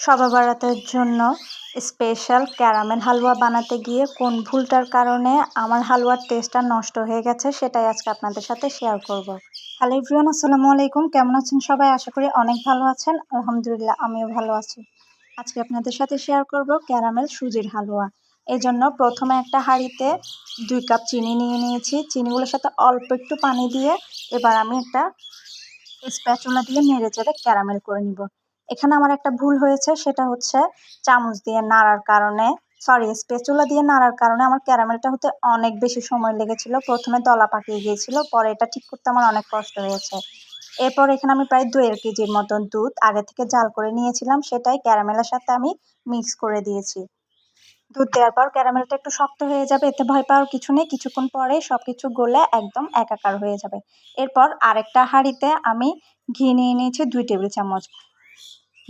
শবে বরাতের জন্য special caramel হালুয়া বানাতে গিয়ে কোন ভুলটার কারণে আমার হালুয়ার টেস্টটা নষ্ট হয়ে গেছে সেটাই আজকে আপনাদের সাথে শেয়ার করব। হ্যালো ইভরিয়ান আসসালামু আলাইকুম। কেমন আছেন সবাই? আশা করি অনেক ভালো আছেন। আলহামদুলিল্লাহ, আমিও ভালো আছি। আজকে আপনাদের সাথে শেয়ার করব ক্যারামেল সুজির হালুয়া। এই জন্য প্রথমে একটা হাঁড়িতে দুই কাপ চিনি নিয়ে নিয়েছি। চিনিগুলোর সাথে অল্প একটু পানি দিয়ে এবার আমি একটা স্প্যাচুলা দিয়ে নেড়ে চেড়ে ক্যারামেল করে নিব। এখানে আমার একটা ভুল হয়েছে, সেটা হচ্ছে চামচ দিয়ে নাড়ার কারণে সরি স্পেচুলা দিয়ে নাড়ার কারণে আমার ক্যারামেলটা হতে অনেক বেশি সময় লেগেছিল। প্রথমে দলা পাকিয়ে গিয়েছিল, পরে এটা ঠিক করতে আমার অনেক কষ্ট হয়েছে। এরপর এখানে আমি প্রায় দেড় কেজির মতন দুধ আগে থেকে জাল করে নিয়েছিলাম, সেটাই ক্যারামেলের সাথে আমি মিক্স করে দিয়েছি। দুধ দেওয়ার পর ক্যারামেলটা একটু শক্ত হয়ে যাবে, এতে ভয় পাওয়ার কিছু নেই, কিছুক্ষণ পরে সব কিছু গলে একদম একাকার হয়ে যাবে। এরপর আরেকটা হাঁড়িতে আমি ঘি নিয়ে নিয়েছি দুই টেবিল চামচ।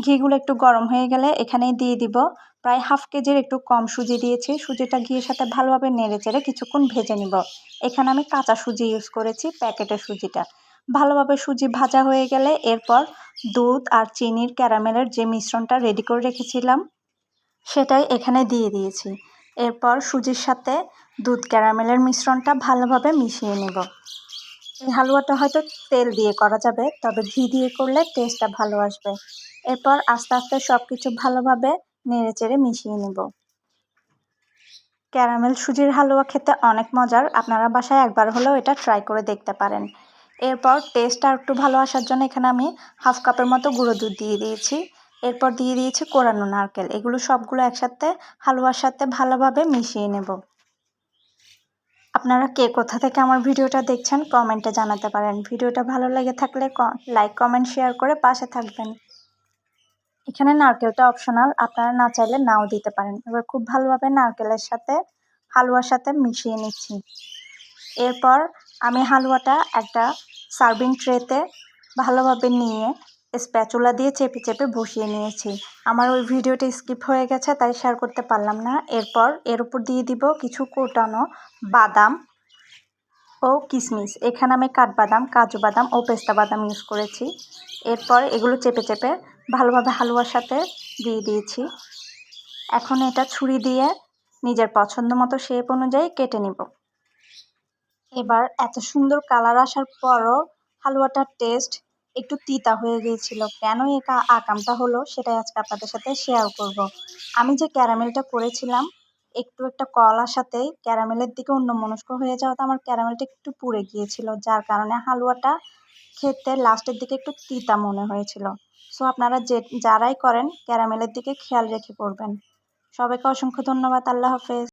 ঘিগুলো একটু গরম হয়ে গেলে এখানে দিয়ে দিব। প্রায় হাফ কেজির একটু কম সুজি দিয়েছি। সুজিটা ঘিয়ের সাথে ভালোভাবে নেড়ে চেড়ে কিছুক্ষণ ভেজে নিব। এখানে আমি কাঁচা সুজি ইউজ করেছি প্যাকেটের সুজিটা। ভালোভাবে সুজি ভাজা হয়ে গেলে এরপর দুধ আর চিনির ক্যারামেলের যে মিশ্রণটা রেডি করে রেখেছিলাম, সেটাই এখানে দিয়ে দিয়েছি। এরপর সুজির সাথে দুধ ক্যারামেলের মিশ্রণটা ভালোভাবে মিশিয়ে নেব। এই হালুয়াটা হয়তো তেল দিয়ে করা যাবে, তবে ঘি দিয়ে করলে টেস্টটা ভালো আসবে। এরপর আস্তে আস্তে সব কিছু ভালোভাবে নেড়ে চেড়ে মিশিয়ে নেব। ক্যারামেল সুজির হালুয়া খেতে অনেক মজার, আপনারা বাসায় একবার হলেও এটা ট্রাই করে দেখতে পারেন। এরপর টেস্ট আর একটু ভালো আসার জন্য এখানে আমি হাফ কাপের মতো গুঁড়ো দুধ দিয়ে দিয়েছি। এরপর দিয়ে দিয়েছি কোরানো নারকেল, এগুলো সবগুলো একসাথে হালুয়ার সাথে ভালোভাবে মিশিয়ে নেব। আপনারা কে কোথা থেকে আমার ভিডিওটা দেখছেন কমেন্টে জানাতে পারেন। ভিডিওটা ভালো লেগে থাকলে লাইক কমেন্ট শেয়ার করে পাশে থাকবেন। এখানে নারকেলটা অপশনাল আপনারা না চাইলে নাও দিতে পারেন। এবার খুব ভালোভাবে নারকেলের সাথে, হালুয়ার সাথে মিশিয়ে নিচ্ছি। এরপর আমি হালুয়াটা একটা সার্ভিং ট্রেতে ভালোভাবে নিয়ে স্প্যাচুলা দিয়ে চেপে চেপে বসিয়ে নিয়েছি। আমার ওই ভিডিওটা স্কিপ হয়ে গেছে, তাই শেয়ার করতে পারলাম না। এরপর এর উপর দিয়ে দিব কিছু কোটানো বাদাম ও কিশমিশ এখানে আমি কাঠবাদাম, কাজু বাদাম ও পেস্তা বাদাম ইউজ করেছি। এরপর এগুলো চেপে চেপে ভালোভাবে হালুয়ার সাথে দিয়ে দিয়েছি। এখন এটা ছুরি দিয়ে নিজের পছন্দ মতো শেপ অনুযায়ী কেটে নিব। এবার এত সুন্দর কালার আসার পরও হালুয়াটার টেস্ট একটু তিতা হয়ে গিয়েছিল। কেন এই আকামটা হলো সেটাই আজকে আপনাদের সাথে শেয়ার করব। আমি যে ক্যারামেলটা করেছিলাম, একটু একটা কলার সাথে ক্যারামেলের দিকে অন্য মনস্ক হয়ে যাওয়াতে আমার ক্যারামেলটা একটু পুড়ে গিয়েছিল, যার কারণে হালুয়াটা খেতে লাস্টের দিকে একটু তিতা মনে হয়েছিল। সো আপনারা যে যারাই করেন ক্যারামেলের দিকে খেয়াল রেখে করবেন। সবাইকে অসংখ্য ধন্যবাদ, আল্লাহ হাফেজ।